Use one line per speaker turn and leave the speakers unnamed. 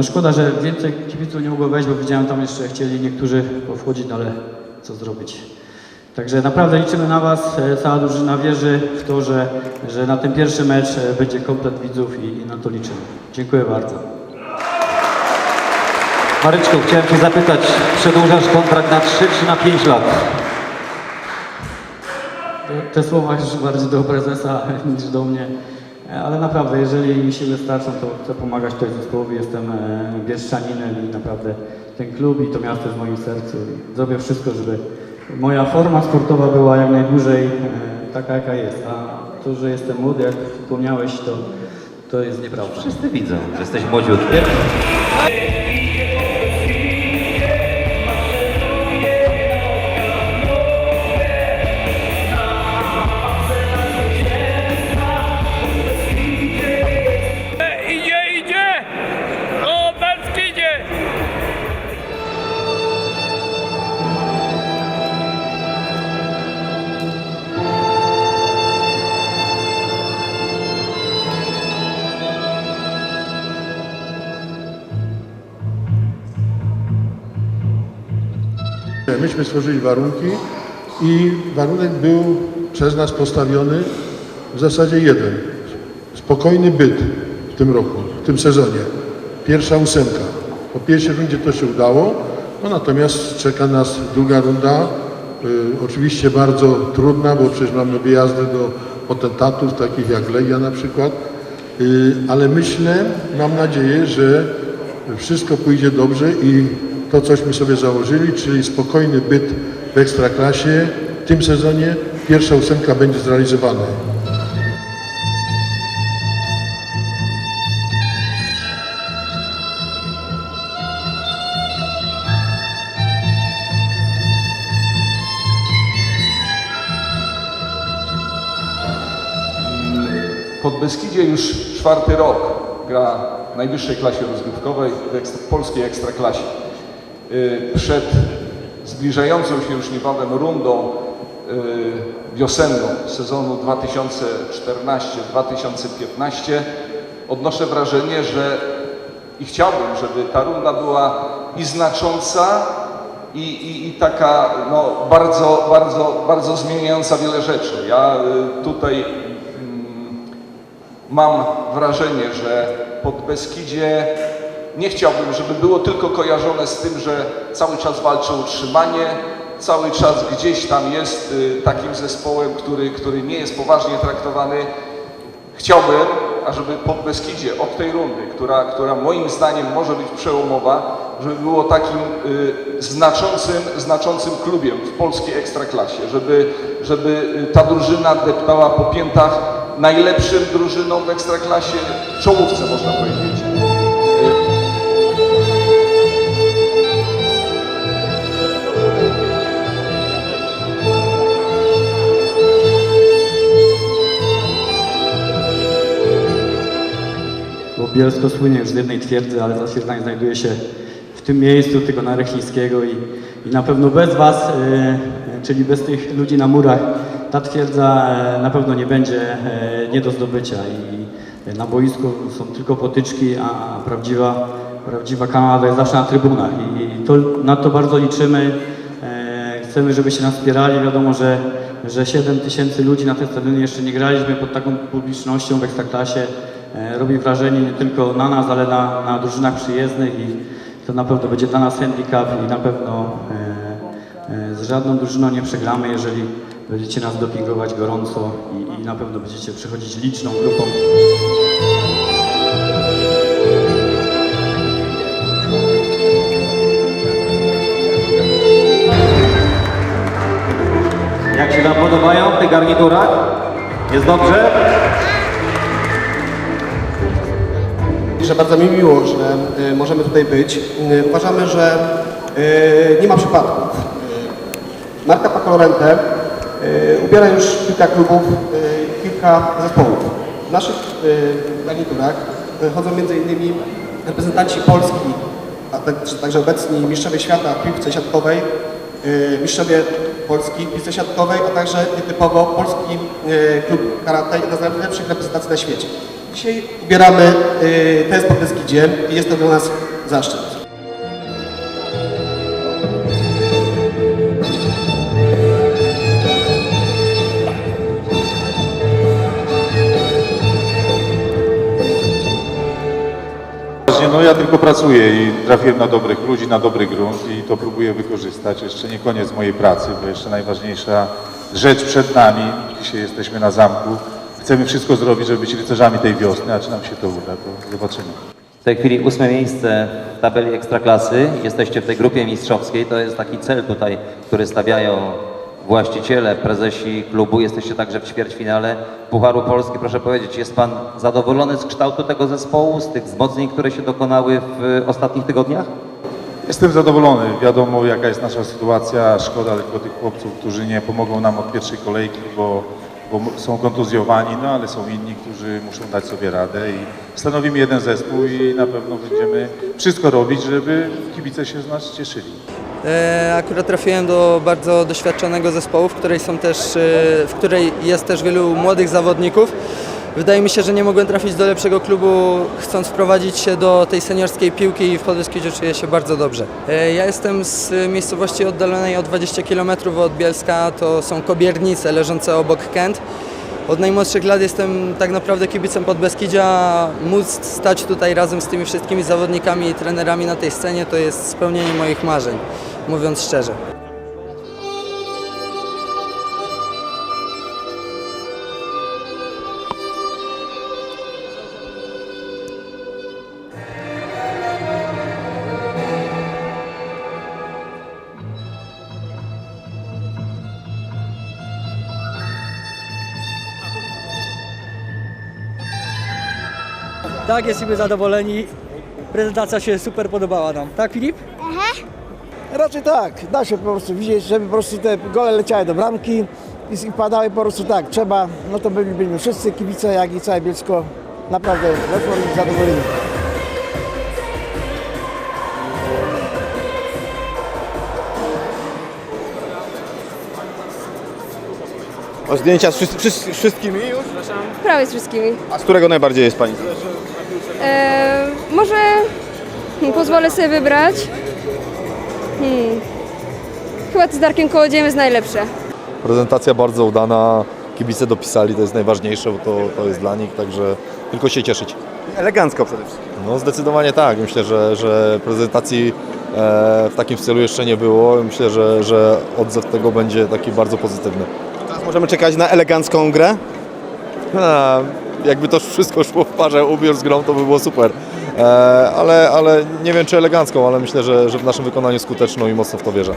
no szkoda, że więcej kibiców nie mogło wejść, bo widziałem tam jeszcze chcieli niektórzy wchodzić, no ale co zrobić. Także naprawdę liczymy na Was. E, Cała drużyna wierzy w to, że, że na ten pierwszy mecz e, będzie komplet widzów i, i na to liczymy. Dziękuję bardzo.
Maryczku, chciałem Cię zapytać, przedłużasz kontrakt na 3 czy na 5 lat?
Te słowa już bardziej do prezesa niż do mnie, ale naprawdę, jeżeli mi siły starczą, to chcę pomagać tutaj zespołowi. Jestem e, bieszczaninem i naprawdę ten klub i to miasto jest w moim sercu. I zrobię wszystko, żeby moja forma sportowa była jak najdłużej e, taka, jaka jest. A to, że jestem młody, jak wspomniałeś, to, to jest nieprawda.
Wszyscy widzą, że jesteś młodziutki.
Myśmy stworzyli warunki i warunek był przez nas postawiony w zasadzie jeden. Spokojny byt w tym roku, w tym sezonie. Pierwsza ósemka. Po pierwszej rundzie to się udało, no natomiast czeka nas druga runda. Y, oczywiście bardzo trudna, bo przecież mamy wyjazdy do potentatów, takich jak Legia na przykład. Y, ale myślę, mam nadzieję, że wszystko pójdzie dobrze i to, cośmy sobie założyli, czyli spokojny byt w Ekstraklasie w tym sezonie, pierwsza ósemka będzie zrealizowana.
Podbeskidzie już czwarty rok gra w najwyższej klasie rozgrywkowej, w polskiej ekstraklasie. Y, Przed zbliżającą się już niebawem rundą y, wiosenną sezonu 2014-2015 odnoszę wrażenie, że i chciałbym, żeby ta runda była i znacząca, i, i, i taka no, bardzo, bardzo, bardzo zmieniająca wiele rzeczy. Ja y, tutaj mam wrażenie, że pod Beskidzie nie chciałbym, żeby było tylko kojarzone z tym, że cały czas walczy o utrzymanie, cały czas gdzieś tam jest y, takim zespołem, który, który nie jest poważnie traktowany. Chciałbym, ażeby pod Beskidzie od tej rundy, która, która moim zdaniem może być przełomowa, żeby było takim y, znaczącym, znaczącym klubiem w polskiej ekstraklasie, żeby, żeby y, ta drużyna deptała po piętach najlepszym drużynom w ekstraklasie, czołówce można powiedzieć.
Bielsko słynie z jednej twierdzy, ale zatwierdzanie znajduje się w tym miejscu tego Narechińskiego i, i na pewno bez Was, e, czyli bez tych ludzi na murach, ta twierdza e, na pewno nie będzie e, nie do zdobycia i e, na boisku są tylko potyczki, a prawdziwa, prawdziwa Kanada jest zawsze na trybunach i, to, na to bardzo liczymy. E, Chcemy, żebyście nas wspierali. Wiadomo, że, że 7 tysięcy ludzi na tym stadionie jeszcze nie graliśmy pod taką publicznością w Ekstraklasie. E, Robi wrażenie nie tylko na nas, ale na, na drużynach przyjezdnych i to na pewno będzie dla nas handicap i na pewno e, e, z żadną drużyną nie przegramy, jeżeli będziecie nas dopingować gorąco i, i na pewno będziecie przychodzić liczną grupą.
Jak się Wam podobają w tych garniturach? Jest dobrze?
Bardzo mi miło, że y, możemy tutaj być. Y, uważamy, że y, nie ma przypadków. Marka Pacolorente ubiera już kilka klubów, kilka zespołów. W naszych garniturach chodzą m.in. reprezentanci Polski, a także, także obecni mistrzowie świata w piłce siatkowej, mistrzowie Polski w piłce siatkowej, a także nietypowo polski klub karate, jedna z najlepszych reprezentacji na świecie. Dzisiaj ubieramy y, test po Beskidzie i jest to dla nas zaszczyt.
No ja tylko pracuję i trafiłem na dobrych ludzi, na dobry grunt i to próbuję wykorzystać. Jeszcze nie koniec mojej pracy, bo jeszcze najważniejsza rzecz przed nami. Dzisiaj jesteśmy na zamku. Chcemy wszystko zrobić, żeby być rycerzami tej wiosny, a czy nam się to uda, to zobaczymy.
W tej chwili ósme miejsce w tabeli Ekstraklasy. Jesteście w tej grupie mistrzowskiej. To jest taki cel tutaj, który stawiają właściciele, prezesi klubu. Jesteście także w ćwierćfinale Pucharu Polski. Proszę powiedzieć, jest Pan zadowolony z kształtu tego zespołu, z tych wzmocnień, które się dokonały w ostatnich tygodniach?
Jestem zadowolony. Wiadomo, jaka jest nasza sytuacja. Szkoda tylko tych chłopców, którzy nie pomogą nam od pierwszej kolejki, bo, bo są kontuzjowani, no ale są inni, którzy muszą dać sobie radę i stanowimy jeden zespół i na pewno będziemy wszystko robić, żeby kibice się z nas cieszyli.
E, Akurat trafiłem do bardzo doświadczonego zespołu, w której, są też, e, w której jest też wielu młodych zawodników. Wydaje mi się, że nie mogłem trafić do lepszego klubu, chcąc wprowadzić się do tej seniorskiej piłki i w Podbeskidziu czuję się bardzo dobrze. E, Ja jestem z miejscowości oddalonej o 20 km od Bielska, to są Kobiernice leżące obok Kent. Od najmłodszych lat jestem tak naprawdę kibicem Podbeskidzia. Móc stać tutaj razem z tymi wszystkimi zawodnikami i trenerami na tej scenie to jest spełnienie moich marzeń, mówiąc szczerze.
Tak, jesteśmy zadowoleni. Prezentacja się super podobała nam. Tak, Filip?
Raczej tak, da się po prostu widzieć, żeby po prostu te gole leciały do bramki i, i padały po prostu tak, trzeba, no to byli, byli wszyscy kibice, jak i całe Bielsko, naprawdę zadowoleni.
O zdjęcia z wszyscy, wszyscy, wszystkimi już?
Prawie z wszystkimi.
A z którego najbardziej jest Pani?
E, może pozwolę sobie wybrać. Hmm. Chyba to z Darkiem Kołodziejem jest najlepsze.
Prezentacja bardzo udana, kibice dopisali, to jest najważniejsze, bo to, to jest dla nich, także tylko się cieszyć. Elegancko przede wszystkim. No zdecydowanie tak, myślę, że, że prezentacji e, w takim stylu jeszcze nie było. Myślę, że, że odzew tego będzie taki bardzo pozytywny. Teraz możemy czekać na elegancką grę? A, jakby to wszystko szło w parze ubiór z grą, to by było super. E, ale, ale nie wiem czy elegancką, ale myślę, że, że w naszym wykonaniu skuteczną i mocno w to wierzę.